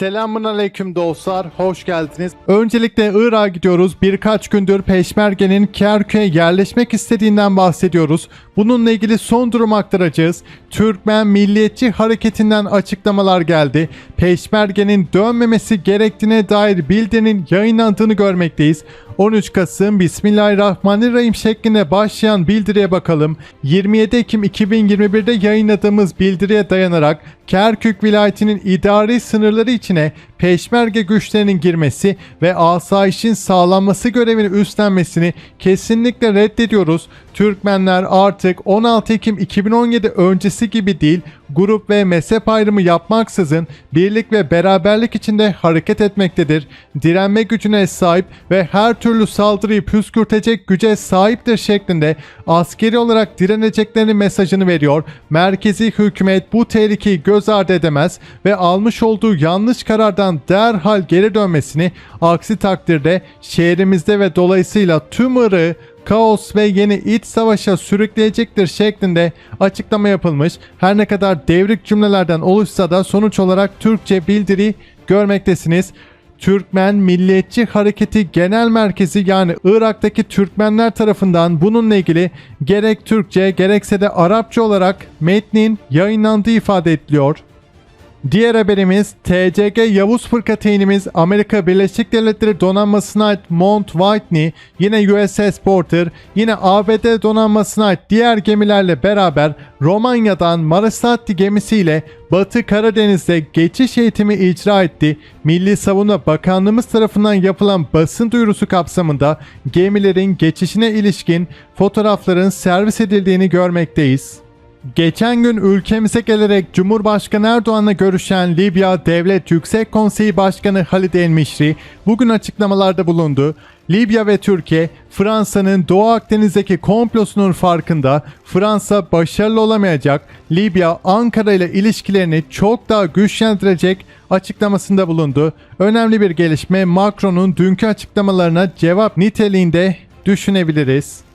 Selamun aleyküm dostlar, hoş geldiniz. Öncelikle Irak'a gidiyoruz. Birkaç gündür Peşmerge'nin Kerkük'e yerleşmek istediğinden bahsediyoruz. Bununla ilgili son durum aktaracağız. Türkmen Milliyetçi Hareketi'nden açıklamalar geldi. Peşmerge'nin dönmemesi gerektiğine dair bildirinin yayınlandığını görmekteyiz. 13 Kasım Bismillahirrahmanirrahim şeklinde başlayan bildiriye bakalım. 27 Ekim 2021'de yayınladığımız bildiriye dayanarak Kerkük vilayetinin idari sınırları içine peşmerge güçlerinin girmesi ve asayişin sağlanması görevini üstlenmesini kesinlikle reddediyoruz. Türkmenler artık 16 Ekim 2017 öncesi gibi değil, grup ve mezhep ayrımı yapmaksızın birlik ve beraberlik içinde hareket etmektedir. Direnme gücüne sahip ve her türlü saldırıyı püskürtecek güce sahiptir şeklinde askeri olarak direneceklerinin mesajını veriyor. Merkezi hükümet bu tehlikeyi göz ardı edemez ve almış olduğu yanlış karardan derhal geri dönmesini aksi takdirde şehrimizde ve dolayısıyla tüm Irak'ı kaos ve yeni iç savaşa sürükleyecektir şeklinde açıklama yapılmış. Her ne kadar devrik cümlelerden oluşsa da sonuç olarak Türkçe bildiri görmektesiniz. Türkmen Milliyetçi Hareketi Genel Merkezi yani Irak'taki Türkmenler tarafından bununla ilgili gerek Türkçe gerekse de Arapça olarak metnin yayınlandığı ifade ediliyor. Diğer haberimiz TCG Yavuz Fırkateynimiz Amerika Birleşik Devletleri donanmasına ait Mount Whitney, yine USS Porter, yine ABD donanmasına ait diğer gemilerle beraber Romanya'dan Marasatti gemisiyle Batı Karadeniz'de geçiş eğitimi icra etti. Milli Savunma Bakanlığımız tarafından yapılan basın duyurusu kapsamında gemilerin geçişine ilişkin fotoğrafların servis edildiğini görmekteyiz. Geçen gün ülkemize gelerek Cumhurbaşkanı Erdoğan'la görüşen Libya Devlet Yüksek Konseyi Başkanı Halid El Mişri bugün açıklamalarda bulundu. Libya ve Türkiye Fransa'nın Doğu Akdeniz'deki komplosunun farkında Fransa başarılı olamayacak Libya Ankara ile ilişkilerini çok daha güçlendirecek açıklamasında bulundu. Önemli bir gelişme Macron'un dünkü açıklamalarına cevap niteliğinde düşünebiliriz.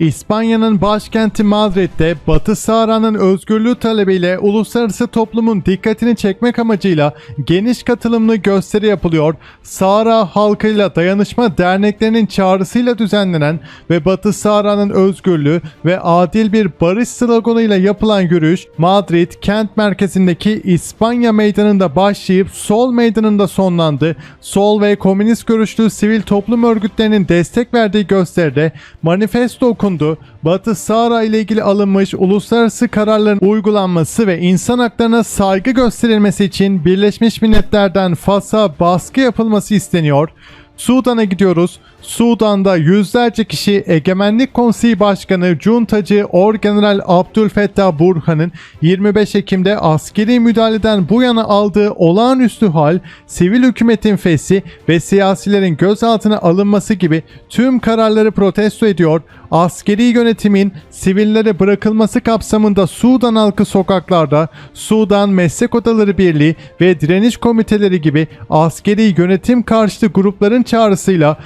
İspanya'nın başkenti Madrid'de Batı Sahara'nın özgürlüğü talebiyle uluslararası toplumun dikkatini çekmek amacıyla geniş katılımlı gösteri yapılıyor. Sahara halkıyla dayanışma derneklerinin çağrısıyla düzenlenen ve Batı Sahara'nın özgürlüğü ve adil bir barış sloganıyla yapılan yürüyüş Madrid kent merkezindeki İspanya meydanında başlayıp Sol meydanında sonlandı. Sol ve komünist görüşlü sivil toplum örgütlerinin destek verdiği gösteride manifesto okundu. Batı Sahara ile ilgili alınmış uluslararası kararların uygulanması ve insan haklarına saygı gösterilmesi için Birleşmiş Milletler'den Fas'a baskı yapılması isteniyor. Sudan'a gidiyoruz. Sudan'da yüzlerce kişi Egemenlik Konseyi Başkanı Cuntacı Orgeneral Abdülfettah Burhan'ın 25 Ekim'de askeri müdahaleden bu yana aldığı olağanüstü hal, sivil hükümetin feshi ve siyasilerin gözaltına alınması gibi tüm kararları protesto ediyor. Askeri yönetimin sivillere bırakılması kapsamında Sudan halkı sokaklarda, Sudan Meslek Odaları Birliği ve direniş komiteleri gibi askeri yönetim karşıtı grupların çağrısıyla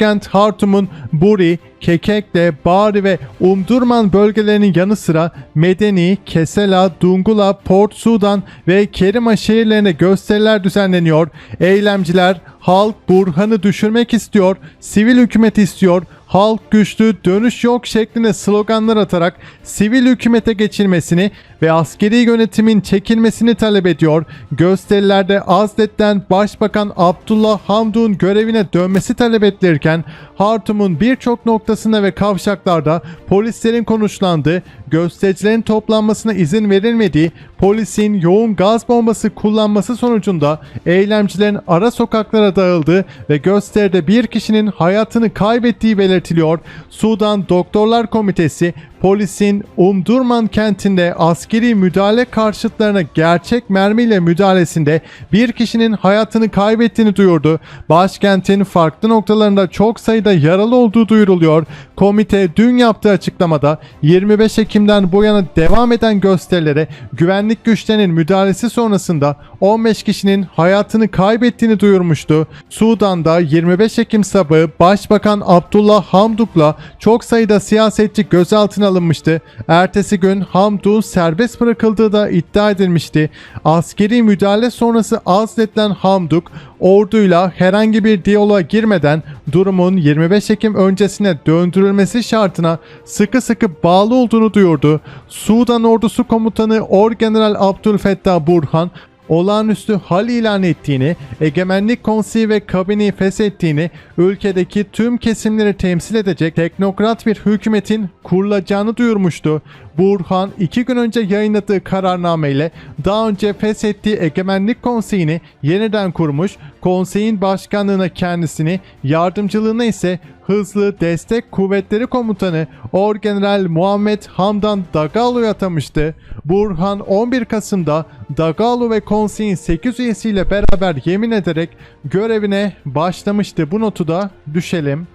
başkent Hartum'un Buri, Kekekle, Bari ve Umdurman bölgelerinin yanı sıra Medeni, Kesela, Dungula, Port Sudan ve Kerima şehirlerine gösteriler düzenleniyor. Eylemciler halk Burhan'ı düşürmek istiyor, sivil hükümet istiyor, halk güçlü, dönüş yok şeklinde sloganlar atarak sivil hükümete geçilmesini ve askeri yönetimin çekilmesini talep ediyor. Gösterilerde Azlet'ten Başbakan Abdullah Hamdun görevine dönmesi talep edilirken Hartum'un birçok noktasında ve kavşaklarda polislerin konuşlandığı, göstericilerin toplanmasına izin verilmediği, polisin yoğun gaz bombası kullanması sonucunda eylemcilerin ara sokaklara dağıldığı ve gösteride bir kişinin hayatını kaybettiği belirtiliyor. Sudan Doktorlar Komitesi polisin Umdurman kentinde askeri müdahale karşıtlarına gerçek mermiyle müdahalesinde bir kişinin hayatını kaybettiğini duyurdu. Başkentin farklı noktalarında çok sayıda yaralı olduğu duyuruluyor. Komite dün yaptığı açıklamada 25 Ekim'den bu yana devam eden gösterilere güvenlik güçlerinin müdahalesi sonrasında 15 kişinin hayatını kaybettiğini duyurmuştu. Sudan'da 25 Ekim sabahı Başbakan Abdullah Hamduk'la çok sayıda siyasetçi gözaltına alınmıştı. Ertesi gün Hamdun serbest bırakıldığı da iddia edilmişti. Askeri müdahale sonrası azledilen Hamduk orduyla herhangi bir diyaloğa girmeden durumun 25 Ekim öncesine döndürülmesi şartına sıkı sıkı bağlı olduğunu duyurdu. Sudan ordusu komutanı Orgeneral Abdülfettah Burhan olağanüstü hal ilan ettiğini, egemenlik konseyi ve kabineyi feshettiğini, ülkedeki tüm kesimleri temsil edecek teknokrat bir hükümetin kurulacağını duyurmuştu. Burhan iki gün önce yayınladığı kararnameyle daha önce feshettiği egemenlik konseyini yeniden kurmuş, konseyin başkanlığına kendisini, yardımcılığına ise Hızlı Destek Kuvvetleri Komutanı Orgeneral Muhammed Hamdan Dagalo'yu atamıştı. Burhan 11 Kasım'da Dagalo ve konseyin 8 üyesiyle beraber yemin ederek görevine başlamıştı. Bu notu da düşelim.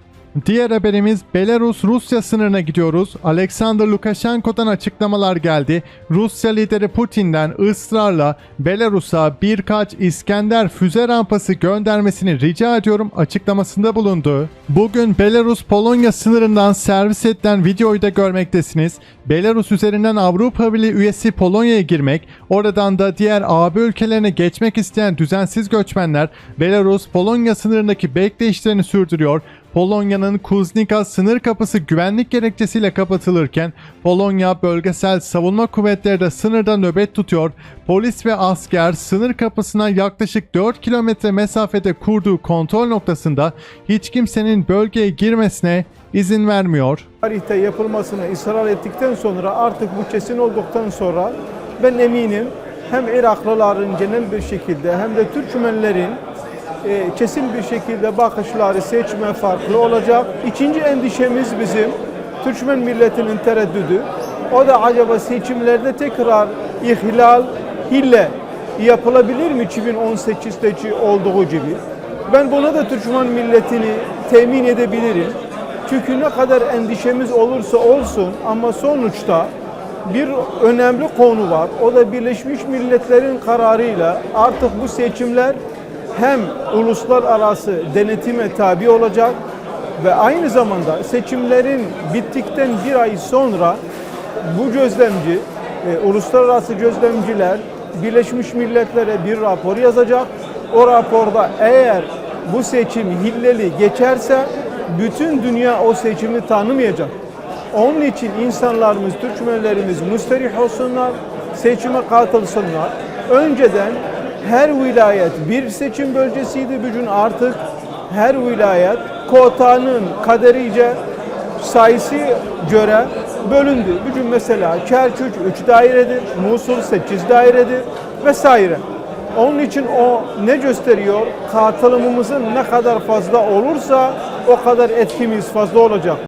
Diğer haberimiz Belarus-Rusya sınırına gidiyoruz. Alexander Lukashenko'dan açıklamalar geldi. Rusya lideri Putin'den ısrarla Belarus'a birkaç İskender füze rampası göndermesini rica ediyorum açıklamasında bulundu. Bugün Belarus-Polonya sınırından servis edilen videoyu da görmektesiniz. Belarus üzerinden Avrupa Birliği üyesi Polonya'ya girmek, oradan da diğer AB ülkelerine geçmek isteyen düzensiz göçmenler Belarus-Polonya sınırındaki bekleyişlerini sürdürüyor. Polonya'nın Kuznica sınır kapısı güvenlik gerekçesiyle kapatılırken Polonya bölgesel savunma kuvvetleri de sınırda nöbet tutuyor. Polis ve asker sınır kapısına yaklaşık 4 kilometre mesafede kurduğu kontrol noktasında hiç kimsenin bölgeye girmesine izin vermiyor. tarihte yapılmasını ısrar ettikten sonra artık bu kesin olduktan sonra ben eminim hem Iraklıların genel bir şekilde hem de Türkmenlerin e, kesin bir şekilde bakışları seçme farklı olacak. İkinci endişemiz bizim Türkmen milletinin tereddüdü. O da acaba seçimlerde tekrar ihlal, hille yapılabilir mi 2018'teki olduğu gibi? Ben buna da Türkmen milletini temin edebilirim. Çünkü ne kadar endişemiz olursa olsun ama sonuçta bir önemli konu var. O da Birleşmiş Milletler'in kararıyla artık bu seçimler hem uluslararası denetime tabi olacak ve aynı zamanda seçimlerin bittikten bir ay sonra bu gözlemci, e, uluslararası gözlemciler Birleşmiş Milletler'e bir rapor yazacak. O raporda eğer bu seçim hilleli geçerse bütün dünya o seçimi tanımayacak. Onun için insanlarımız, Türkmenlerimiz müsterih olsunlar, seçime katılsınlar. Önceden her vilayet bir seçim bölgesiydi. Bugün artık her vilayet kotanın kaderice sayısı göre bölündü. Bugün mesela Kerkük 3 dairedir, Musul 8 dairedir vesaire. Onun için o ne gösteriyor? Katılımımızın ne kadar fazla olursa o kadar etkimiz fazla olacak.